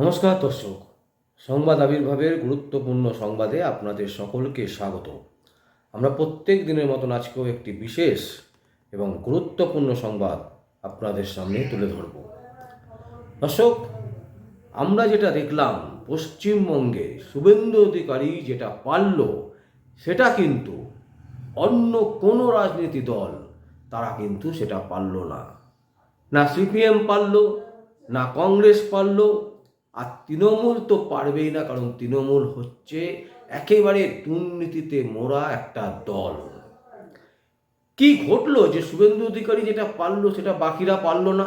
নমস্কার দর্শক। সংবাদ আবির্ভাবের গুরুত্বপূর্ণ সংবাদে আপনাদের সকলকে স্বাগত। আমরা প্রত্যেক দিনের মতন আজকেও একটি বিশেষ এবং গুরুত্বপূর্ণ সংবাদ আপনাদের সামনে তুলে ধরব। দর্শক, আমরা যেটা দেখলাম, পশ্চিমবঙ্গে শুভেন্দু অধিকারী যেটা পারল, সেটা কিন্তু অন্য কোনো রাজনীতি দল তারা কিন্তু সেটা পারল না। না সিপিএম পারল, না কংগ্রেস পারল আর তৃণমূল তো পারবেই না, কারণ তৃণমূল হচ্ছে একেবারে দুর্নীতিতে মোড়া একটা দল। কি ঘটলো যে শুভেন্দু অধিকারী যেটা পারল, সেটা বাকিরা পারল না?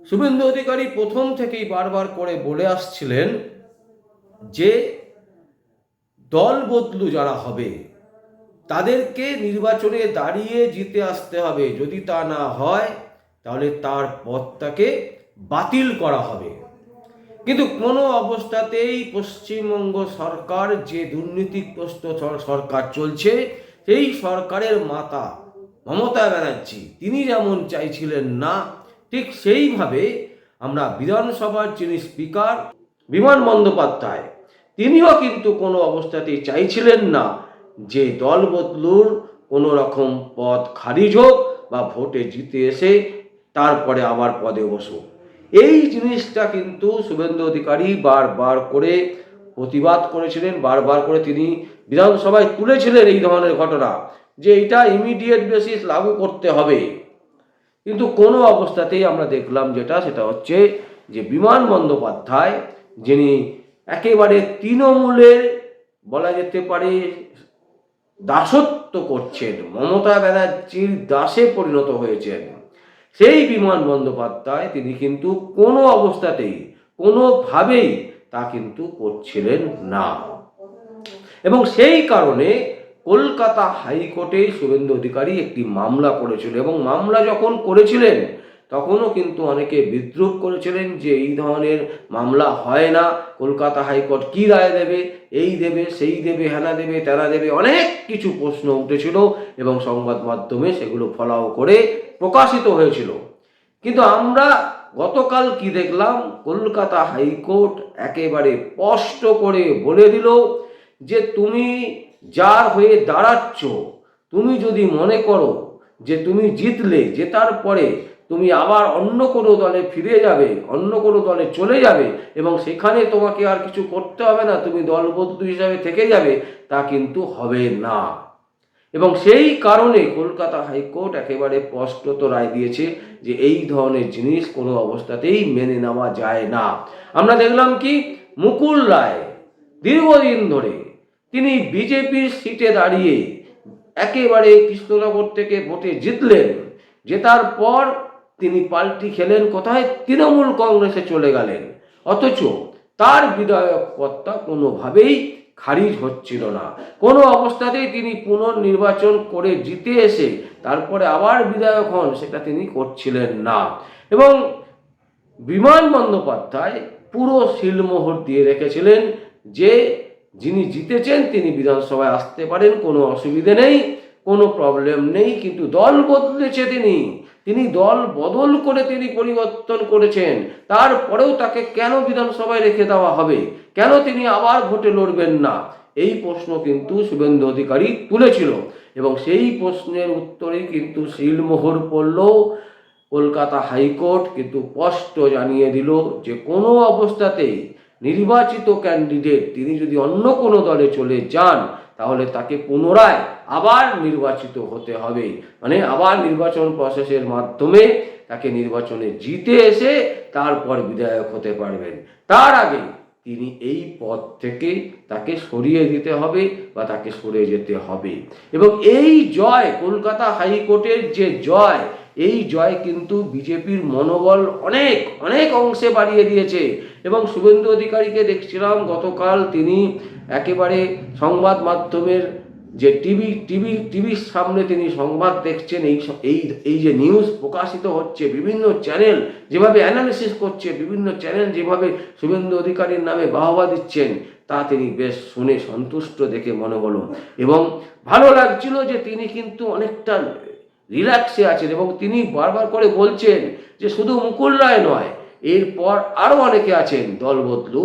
শুভেন্দু অধিকারী প্রথম থেকেই বারবার করে বলে আসছিলেন যে দল বদলু যারা হবে, তাদেরকে নির্বাচনে দাঁড়িয়ে জিতে আসতে হবে। যদি তা না হয়, তাহলে তার পদটাকে বাতিল করা হবে। কিন্তু কোনো অবস্থাতেই পশ্চিমবঙ্গ সরকার যে দুর্নীতিগ্রস্ত সরকার চলছে, সেই সরকারের মাতা মমতা ব্যানার্জি, তিনি যেমন চাইছিলেন না, ঠিক সেইভাবে আমরা বিধানসভার যিনি স্পিকার বিমান বন্দ্যোপাধ্যায়, তিনিও কিন্তু কোনো অবস্থাতেই চাইছিলেন না যে দল বদলুর কোনো রকম পদ খারিজ হোক বা ভোটে জিতে এসে তারপরে আবার পদে বসুক। এই জিনিসটা কিন্তু শুভেন্দু অধিকারী বারবার করে প্রতিবাদ করেছিলেন, বারবার করে তিনি বিধানসভায় তুলেছিলেন এই ধরনের ঘটনা, যে এটা ইমিডিয়েট বেসিস লাগু করতে হবে। কিন্তু কোনো অবস্থাতেই আমরা দেখলাম যেটা, সেটা হচ্ছে যে বিমান বন্দ্যোপাধ্যায়, যিনি একেবারে তৃণমূলের বলা যেতে পারে দাসত্ব করছেন, মমতা ব্যানার্জির দাসে পরিণত হয়েছেন। সেই বিমান বন্দ্যোপাধ্যায় তিনি কিন্তু কোনো অবস্থাতেই, কোনোভাবেই তা কিন্তু করছিলেন না। এবং সেই কারণে কলকাতা হাইকোর্টে শুভেন্দু অধিকারী একটি মামলা করেছিল এবং মামলা যখন করেছিলেন তখনও কিন্তু অনেকে বিদ্রুপ করেছিলেন যে এই ধরনের মামলা হয় না, কলকাতা হাইকোর্ট কী রায় দেবে, এই দেবে, সেই দেবে, হেনা দেবে, তেনা দেবে, অনেক কিছু প্রশ্ন উঠেছিল এবং সংবাদ মাধ্যমে সেগুলো ফলাও করে প্রকাশিত হয়েছিল। কিন্তু আমরা গতকাল কি দেখলাম? কলকাতা হাইকোর্ট একেবারে স্পষ্ট করে বলে দিল যে তুমি যার হয়ে দাঁড়াচ্ছ, তুমি যদি মনে করো যে তুমি জিতলে, জেতার পরে তুমি আবার অন্য কোনো দলে ফিরে যাবে, অন্য কোনো দলে চলে যাবে এবং সেখানে তোমাকে আর কিছু করতে হবে না, তুমি দলবদ্ধ হিসাবে থেকে যাবে, তা কিন্তু হবে না। এবং সেই কারণে কলকাতা হাইকোর্ট একেবারে স্পষ্টত রায় দিয়েছে যে এই ধরনের জিনিস কোনো অবস্থাতেই মেনে নেওয়া যায় না। আমরা দেখলাম কি? মুকুল রায় দীর্ঘদিন ধরে তিনি বিজেপির সিটে দাঁড়িয়ে একেবারে কৃষ্ণনগর থেকে ভোটে জিতলেন, জেতার পর তিনি পাল্টি খেলেন, কোথায়? তৃণমূল কংগ্রেসে চলে গেলেন। অথচ তার বিধায়ক পদটা কোনোভাবেই খারিজ হচ্ছিল না। কোনো অবস্থাতেই তিনি পুনর্নির্বাচন করে জিতে এসে তারপরে আবার বিধায়ক হন, সেটা তিনি করছিলেন না। এবং বিমান বন্দ্যোপাধ্যায় পুরো শিলমোহর দিয়ে রেখেছিলেন যে, যিনি জিতেছেন তিনি বিধানসভায় আসতে পারেন, কোনো অসুবিধে নেই, কোনো প্রবলেম নেই, কিন্তু দল বদলেছে তিনি। তিনি দল বদল করে তিনি পরিবর্তন করেছেন। তারপরেও তাকে কেন বিধানসভায় রেখে দেওয়া হবে? কেন তিনি আবার ভোটে লড়বেন না? এই প্রশ্ন কিন্তু শুভেন্দু অধিকারী তুলেছিল। এবং সেই প্রশ্নের উত্তরেই কিন্তু শিলমোহর পড়ল। কলকাতা হাইকোর্ট কিন্তু স্পষ্ট জানিয়ে দিল যে কোনো অবস্থাতেই নির্বাচিত ক্যান্ডিডেট তিনি যদি অন্য কোনো দলে চলে যান, তাহলে তাকে পুনরায় আবার নির্বাচিত হতে হবে। মানে আবার নির্বাচন প্রসেসের মাধ্যমে তাকে নির্বাচনে জিতে এসে তারপর বিধায়ক হতে পারবেন। তার আগে তিনি এই পদ থেকে তাকে সরিয়ে দিতে হবে বা তাকে সরে যেতে হবে। এবং এই জয় কলকাতা হাইকোর্টের যে জয় এই জয় কিন্তু বিজেপির মনোবল অনেক অনেক অংশে বাড়িয়ে দিয়েছে। এবং শুভেন্দু অধিকারীকে দেখছিলাম, গতকাল তিনি একেবারে সংবাদ মাধ্যমের যে টিভি টিভি, টিভির সামনে তিনি সংবাদ দেখছেন, এই এই এই যে নিউজ প্রকাশিত হচ্ছে, বিভিন্ন চ্যানেল যেভাবে অ্যানালিসিস করছে, বিভিন্ন চ্যানেল যেভাবে শুভেন্দু অধিকারীর নামে বাহবা দিচ্ছেন, তা তিনি বেশ শুনে সন্তুষ্ট দেখে মনে হলো। এবং ভালো লাগছিল যে তিনি কিন্তু অনেকটা রিল্যাক্সে আছেন এবং তিনি বারবার করে বলছেন যে শুধু মুকুল রায় নয়, এরপর আরও অনেকে আছেন দল বদলু,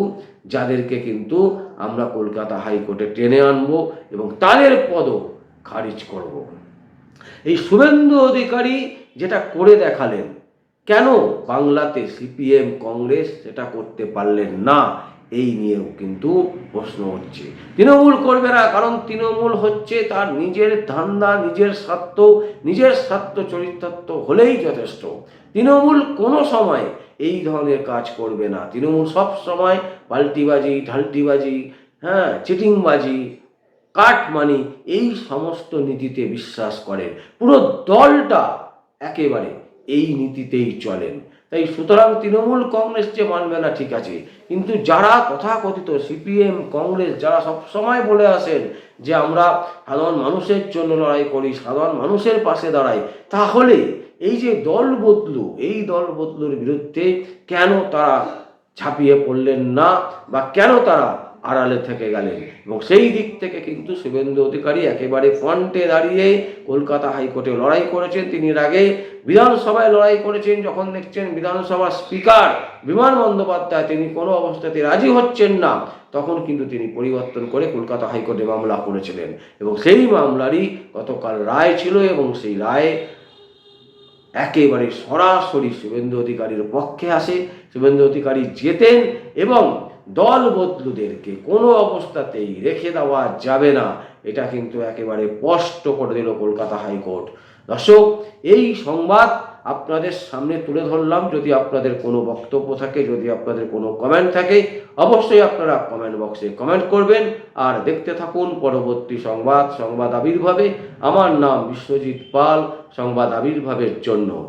যাদেরকে কিন্তু আমরা কলকাতা হাইকোর্টে টেনে আনব এবং তাদের পদও খারিজ করব। এই শুভেন্দু অধিকারী যেটা করে দেখালেন, কেন বাংলাতে সিপিএম, কংগ্রেস সেটা করতে পারলেন না? এই নিয়েও কিন্তু প্রশ্ন হচ্ছে তৃণমূল করবে না, কারণ তৃণমূল হচ্ছে তার নিজের ধান্দা, নিজের স্বার্থ নিজের স্বার্থ চরিতার্থ হলেই যথেষ্ট। তৃণমূল কোনো সময় এই ধরনের কাজ করবে না। তৃণমূল সব সময় পাল্টিবাজি, ঢালটিবাজি হ্যাঁ চিটিংবাজি, কাটমানি, এই সমস্ত নীতিতে বিশ্বাস করেন। পুরো দলটা একেবারে এই নীতিতেই চলেন। তাই সুতরাং তৃণমূল কংগ্রেস যে মানবে না, ঠিক আছে। কিন্তু যারা তথাকথিত সিপিএম, কংগ্রেস, যারা সব সময় বলে আসেন যে আমরা সাধারণ মানুষের জন্য লড়াই করি, সাধারণ মানুষের পাশে দাঁড়াই, তাহলে এই যে দল বদলু, এই দল বদলুর বিরুদ্ধে কেন তারা ঝাঁপিয়ে পড়লেন না বা কেন তারা আড়ালে থেকে গেলেন। এবং সেই দিক থেকে কিন্তু শুভেন্দু অধিকারী একেবারে ফ্রন্টে দাঁড়িয়ে কলকাতা হাইকোর্টে লড়াই করেছেন। তিনি এর আগে বিধানসভায় লড়াই করেছেন। যখন দেখছেন বিধানসভার স্পিকার বিমান বন্দ্যোপাধ্যায়, তিনি কোনো অবস্থাতে রাজি হচ্ছেন না। তখন কিন্তু তিনি পরিবর্তন করে কলকাতা হাইকোর্টে মামলা করেছিলেন। এবং সেই মামলারই গতকাল রায় ছিল এবং সেই রায় একেবারে সরাসরি শুভেন্দু অধিকারীর পক্ষে আসে। শুভেন্দু অধিকারী জেতেন এবং দল বদলুদেরকে কোনো অবস্থাতেই রেখে দেওয়া যাবে না। এটা কিন্তু একেবারে স্পষ্ট করে দিল কলকাতা হাইকোর্ট। দর্শক, এই সংবাদ আপনাদের সামনে তুলে ধরলাম। যদি আপনাদের কোনো বক্তব্য থাকে, যদি আপনাদের কোনো কমেন্ট থাকে, অবশ্যই আপনারা কমেন্ট বক্সে কমেন্ট করবেন। আর দেখতে থাকুন পরবর্তী সংবাদ সংবাদ আবির্ভাবে। আমার নাম বিশ্বজিৎ পাল, সংবাদ আবির্ভাবের জন্য।